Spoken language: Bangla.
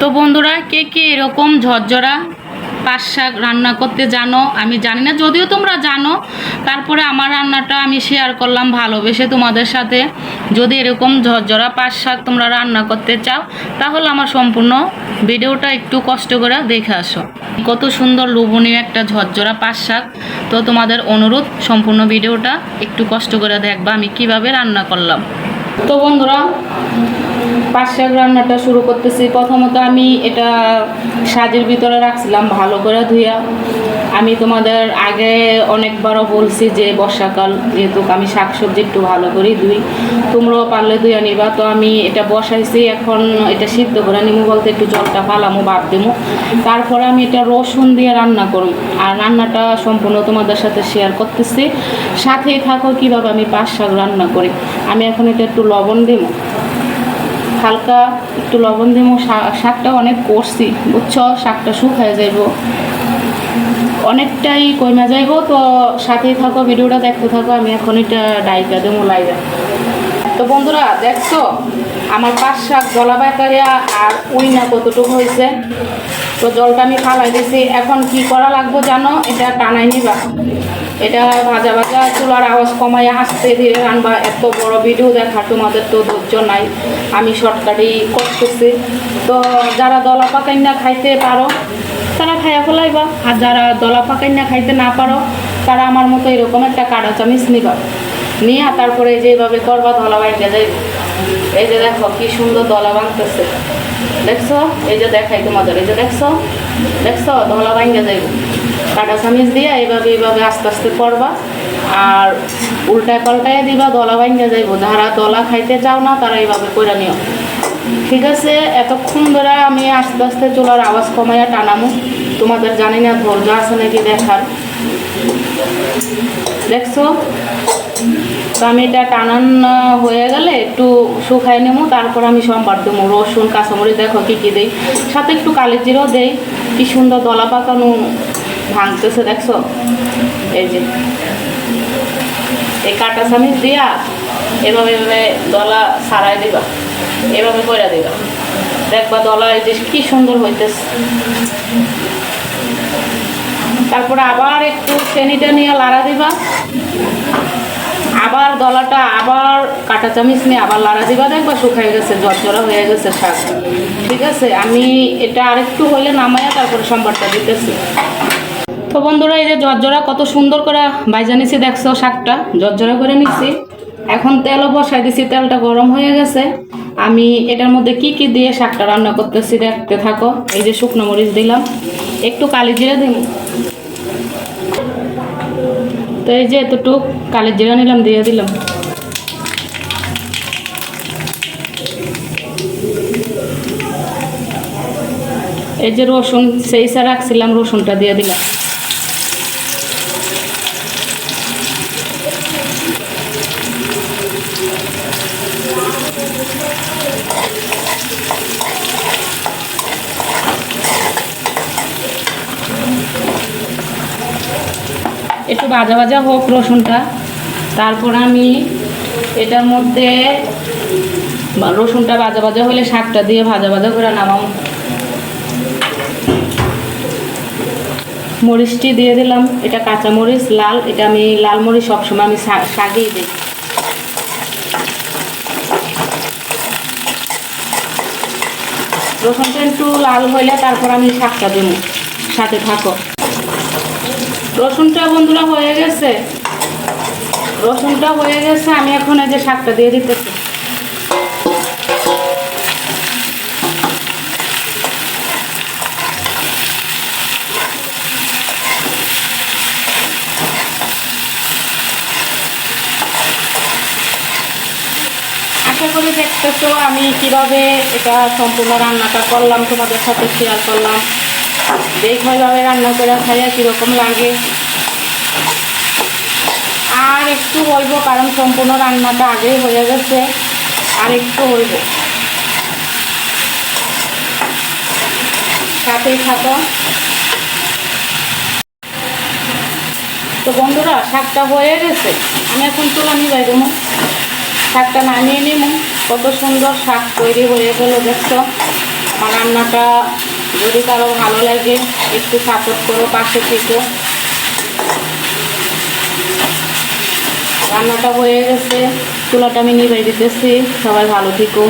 তো বন্ধুরা, কে কে এরকম ঝরঝরা পাঁচ শাক রান্না করতে জানো, আমি জানি না, যদিও তোমরা জানো, তারপরে আমার রান্নাটা আমি শেয়ার করলাম ভালোবেসে তোমাদের সাথে। যদি এরকম ঝরঝরা পাঁচ শাক তোমরা রান্না করতে চাও, তাহলে আমার সম্পূর্ণ ভিডিওটা একটু কষ্ট করে দেখে আসো। কত সুন্দর লোভনীয় একটা ঝরঝরা পাঁচ শাক তো তোমাদের অনুরোধ, সম্পূর্ণ ভিডিওটা একটু কষ্ট করে দেখবা আমি কীভাবে রান্না করলাম। তো বন্ধুরা পাঁচ শাক রান্নাটা শুরু করতেছি। প্রথমত আমি এটা সাজের ভিতরে রাখছিলাম ভালো করে ধুইয়া। আমি তোমাদের আগে অনেকবারও বলছি যে বর্ষাকাল, যেহেতু আমি শাকসবজি একটু ভালো করেই ধুই। তোমরাও পারলে ধুইয়া নিবা। তো আমি এটা বসাইছি, এখন এটা সিদ্ধ করে নিমু বলতে একটু জলটা পালামো বাদ দিমু। তারপরে আমি এটা রসুন দিয়ে রান্না করুম। আর রান্নাটা সম্পূর্ণ তোমাদের সাথে শেয়ার করতেছি। সাথেই থাকো, কীভাবে আমি পাঁচ শাক রান্না করি। আমি এখন এটা একটু লবণ দিমু। হালকা একটু লবণ দিব শাকটা অনেক করছি বুঝছ? শাকটা শুকায় যাইব। অনেকটাই কইমা যাইব, তো সাথেই থাকো, ভিডিওটা দেখতে থাকো, আমি এখন এটা ডাইকা দেবো লাইগা তো বন্ধুরা, দেখছ? আমার পাঁচ শাক জলা বাইকারিয়া আর উই না কতটুকু হয়েছে? তো জলটা আমি ফালাই দিয়েছি এখন কি করা লাগবো জানো? এটা টানাই নিবা। এটা ভাজা ভাজা চুলার আওয়াজ কমাই আসতে ধীরে রানবা এত বড় ভিডিও দেখা তোমাদের তো ধৈর্য নাই। আমি শর্টকাটই করতেছি। তো যারা দলা পাকাই না খাইতে পারো, তারা খাইয়া ফেলাইবা। আর যারা দলা পাকাই না খাইতে না পারো, তারা আমার মতো এরকম একটা কাটা চামিচ নিবা। নিয়ে তারপরে যেভাবে করবা, দলা বাইকে যাই এই যে দেখো, কি সুন্দর দলা বাঁধতেছে। দেখছ? এই যে দেখাই তোমাদের। এই যে দেখছ? দেখছ? দলা বাইকে যাইব। কাটা চামিচ দিয়ে এইভাবে এইভাবে আস্তে আস্তে করবা। আর উল্টায় পাল্টায় দিবা, দলা বাইঙ্গা যাইব। যারা দলা খাইতে চাও না, তারা এইভাবে করে নিও। ঠিক আছে, এতক্ষণ ধরে আমি আস্তে আস্তে চুলার আওয়াজ কমাইয়া টানামো। তোমাদের জানি না ধৈর্য আছে নাকি দেখার। দেখছ? তো আমি এটা টানান হয়ে গেলে একটু শুকাই নেব তারপর আমি সোমবার দেবো। রসুন, কাঁচামরিচ, দেখো কী কী দেই। সাথে একটু কালি জিরো দেই। কি সুন্দর দলা পাকানো ভাঙতেছে, দেখছ? এই যে। এই কাটা চামিচ দিয়া এভাবে এভাবে দলা সারাই দিবা, এভাবে করে দিবা। দেখবা দলা এই যে কি সুন্দর হইতেছে। তারপরে আবার একটু চেনিটা নিয়ে লাড়া দিবা। আবার দলাটা আবার কাটা চামিচ নিয়ে আবার লাড়া দিবা। দেখবা শুকাই গেছে জর্জরা হয়ে গেছে শাক। ঠিক আছে? আমি এটা আরেকটু হইলে নামাইয়া তারপরে সম্বারটা দিতেছি। তো বন্ধুরা, এই যে জর্জরা কত সুন্দর করে বাইজা নিছি দেখছ শাকটা। জর্জরা করে নিছি। এখন তেলও বসাই দিছি, তেলটা গরম হয়ে গেছে। আমি এটার মধ্যে কি কি দিয়ে শাকটা রান্না করতেছি দেখতে থাকো। এই যে শুকনো মরিচ দিলাম। একটু কালি জিরা দিন তো এই যে এতটুক কালি জিরা নিলাম, দিয়ে দিলাম। এই যে রসুন, সেই রাখছিলাম, রসুনটা দিয়ে দিলাম। একটু ভাজা ভাজা হোক রসুনটা। তারপর আমি এটার মধ্যে রসুনটা ভাজা ভাজা হলে শাকটা দিয়ে ভাজা ভাজা করে নামাম মরিচটি দিয়ে দিলাম। এটা কাঁচা মরিচ, লাল। এটা আমি লাল মরিচ সবসময় আমি শাকেই দিই। রসুনটা একটু লাল হইলে তারপর আমি শাকটা দেবো। সাথে থাকো। রসুনটা বন্ধুরা হয়ে গেছে। রসুনটা হয়ে গেছে, আমি এখন এই যে শাকটা দিয়ে দিতেছি। আশা করি আমি কীভাবে এটা সম্পূর্ণ রান্নাটা করলাম, তোমাদের সাথে শেয়ার করলাম। দেখো এভাবে রান্না করে খাইয়া কীরকম লাগে। আর একটু হইব কারণ সম্পূর্ণ রান্নাটা আগেই হয়ে গেছে। আর একটু হইব সাথেই থাকো তো বন্ধুরা, শাকটা হয়ে গেছে। আমি এখন তুলা নিবাই দেবো। শাকটা নামিয়ে নিব। কত সুন্দর শাক তৈরি হয়ে গেল, দেখছ? আমার রান্নাটা যদি কারও ভালো লাগে, একটু সাপোর্ট করো পাশে থেকে। রান্নাটা হয়ে গেছে। চুলাটা আমি নিভাই দিতেছি। সবাই ভালো থেকো।